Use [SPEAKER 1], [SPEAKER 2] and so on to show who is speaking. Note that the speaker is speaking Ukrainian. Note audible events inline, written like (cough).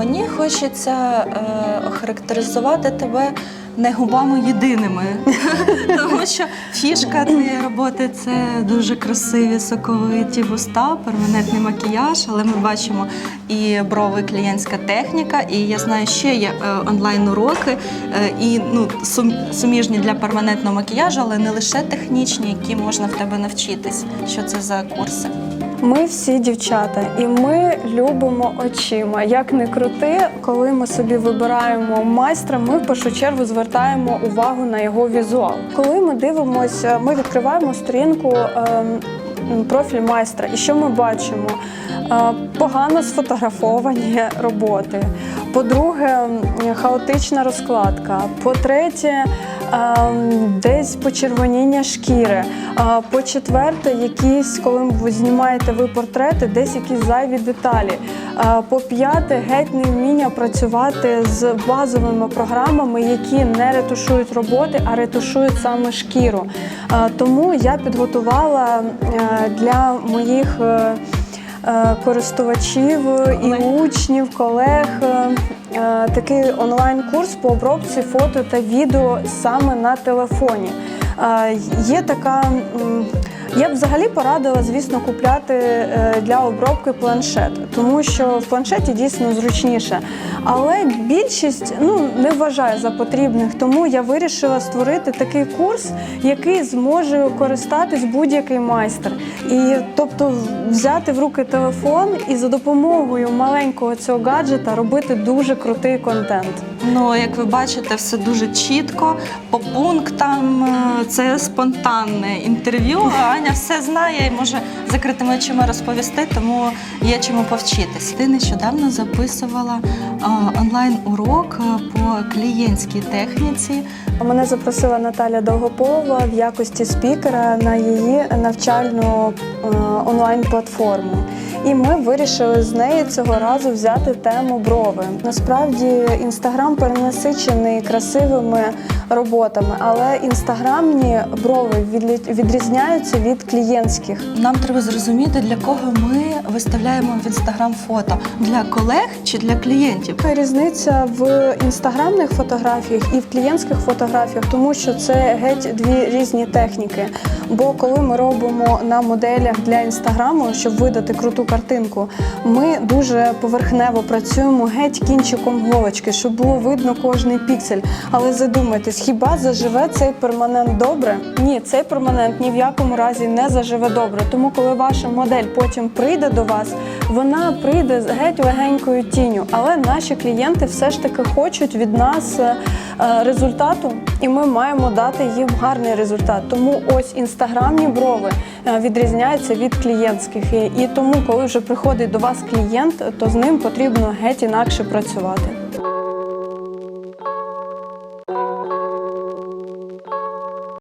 [SPEAKER 1] Мені хочеться е, охарактеризувати тебе не губами єдиними, (laughs) тому що фішка твоєї роботи це дуже красиві соковиті вуста, перманентний макіяж, але ми бачимо і брови, клієнтська техніка, і я знаю, ще є е, онлайн-уроки, е, і ну, суміжні для перманентного макіяжу, але не лише технічні, які можна в тебе навчитись. Що це за курси?
[SPEAKER 2] Ми всі дівчата, і ми любимо очима. Як не крути, коли ми собі вибираємо майстра, ми в першу чергу звертаємо увагу на його візуал. Коли ми дивимося, ми відкриваємо сторінку. ем, Профіль майстра, і що ми бачимо? Е, Погано сфотографовані роботи. По-друге, хаотична розкладка. По-третє, ем, десь почервоніння шкіри. По-четверте, якісь, коли ви знімаєте ви портрети, десь якісь зайві деталі. А, По-п'яте, геть не вміння працювати з базовими програмами, які не ретушують роботи, а ретушують саме шкіру. Тому я підготувала е, для моїх. е, е, Користувачів і учнів, колег такий онлайн-курс по обробці фото та відео саме на телефоні. Є така. Я б взагалі порадила, звісно, купляти е, для обробки планшет, тому що в планшеті дійсно зручніше. Але більшість ну не вважає за потрібних, тому я вирішила створити такий курс, який зможе користатись будь-який майстер. І тобто взяти в руки телефон і за допомогою маленького цього гаджета робити дуже крутий контент.
[SPEAKER 1] Ну, як ви бачите, все дуже чітко, по пунктам. е, Це спонтанне інтерв'ю. а Аня все знає і може закритими очима розповісти, тому є чому повчитись. Ти нещодавно записувала онлайн-урок по клієнтській техніці.
[SPEAKER 2] Мене запросила Наталя Довгополова в якості спікера на її навчальну е, онлайн-платформу. І ми вирішили з нею цього разу взяти тему брови. Насправді інстаграм перенасичений красивими роботами, але інстаграмні брови відрізняються від клієнтських.
[SPEAKER 1] Нам треба зрозуміти, для кого ми виставляємо в інстаграм фото для колег чи для клієнтів.
[SPEAKER 2] Різниця в інстаграмних фотографіях і в клієнтських фотографіях, тому що це геть дві різні техніки. Бо коли ми робимо на моделях для інстаграму, щоб видати круту картинку, ми дуже поверхнево працюємо геть кінчиком голочки, щоб було видно кожний піксель. Але задумайтесь, хіба заживе цей перманент добре? Ні, цей перманент ні в якому разі не заживе добре. Тому, коли ваша модель потім прийде до вас, вона прийде геть легенькою тінню. Але наші клієнти все ж таки хочуть від нас е, е, результату, і ми маємо дати їм гарний результат. Тому ось інстаграмні брови е, відрізняються від клієнтських. І тому, коли вже приходить до вас клієнт, то з ним потрібно геть інакше працювати.